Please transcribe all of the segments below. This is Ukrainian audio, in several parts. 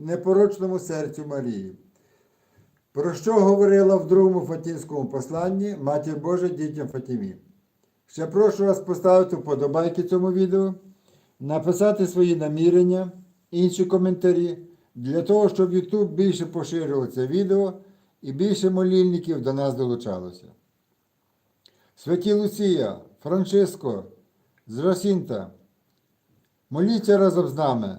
непорочному серцю Марії. Про що говорила в другому Фатінському посланні Матір Божа дітям Фатімі. Ще прошу вас поставити вподобайки цьому відео, написати свої намірення, інші коментарі, для того, щоб YouTube більше поширював це відео і більше молільників до нас долучалося. Святі Луція, Франчиско, Зросінта, моліться разом з нами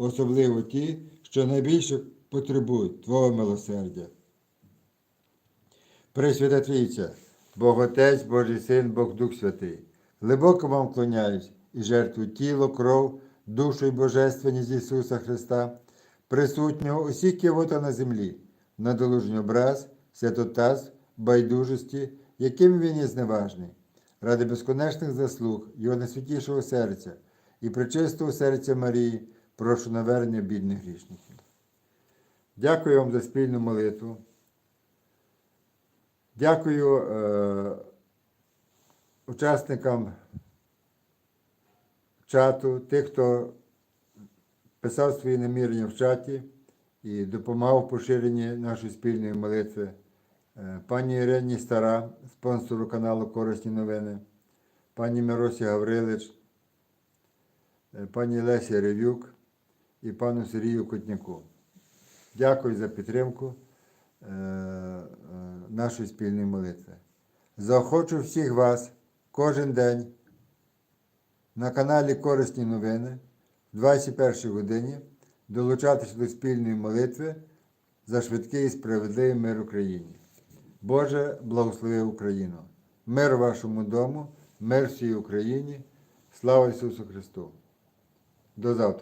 особливо ті, що найбільше потребують Твого милосердя. Пресвята Трійця, Бог Отець, Божий Син, Бог Дух Святий, глибоко вам вклоняюсь і жертву тіло, кров, душу і божественність Ісуса Христа, присутнього усіх кивота на землі, на долужній образ, святотаз, байдужості, яким він є зневажний, ради безконечних заслуг Його найсвятішого серця і причистого серця Марії, прошу навернення бідних грішників. Дякую вам за спільну молитву. Дякую е, учасникам чату, тих, хто писав свої намірення в чаті і допомагав в поширенні нашої спільної молитви. Е, Пані Ірині Стара, спонсору каналу Корисні новини, пані Миросі Гаврилич, е, пані Лесі Ревюк і пану Сергію Котняку. Дякую за підтримку е, е, нашої спільної молитви. Заохочу всіх вас кожен день на каналі Корисні новини в 21 годині долучатися до спільної молитви за швидкий і справедливий мир Україні. Боже, благослови Україну. Мир вашому дому, мир всій Україні. Слава Ісусу Христу. До завтра.